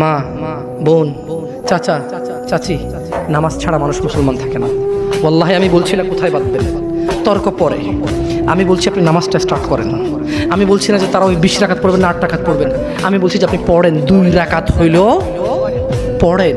মা, বোন, চাচা, চাচি, নামাজ ছাড়া মানুষ মুসলমান থাকে না। বল্লাহে আমি বলছি না কোথায় বাঁধবেন তর্ক পরে। আমি বলছি আপনি নামাজটা স্টার্ট করেন। আমি বলছি না যে তারা ওই বিশ রাখাত পড়বেন না, আট রাখাত পড়বেন। আমি বলছি যে আপনি পড়েন, দুই রাখাত হইলেও পড়েন।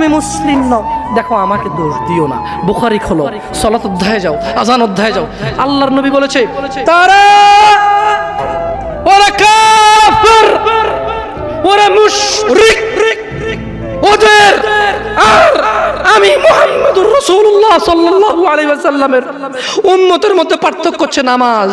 তুমি মুসলিম নও। দেখো, আমাকে দোষ দিও না। বুখারি খোলো, সলাত অধ্যায়ে যাও, আজান অধ্যায়ে যাও। আল্লাহর নবী বলেছে, তারা ওরা কাফির, ওরা মুশরিক। ওদের আর আমি মুহাম্মদুর রাসূলুল্লাহ সাল্লাল্লাহু আলাইহি ওয়াসাল্লামের উম্মতের মধ্যে পার্থক্য হচ্ছে নামাজ।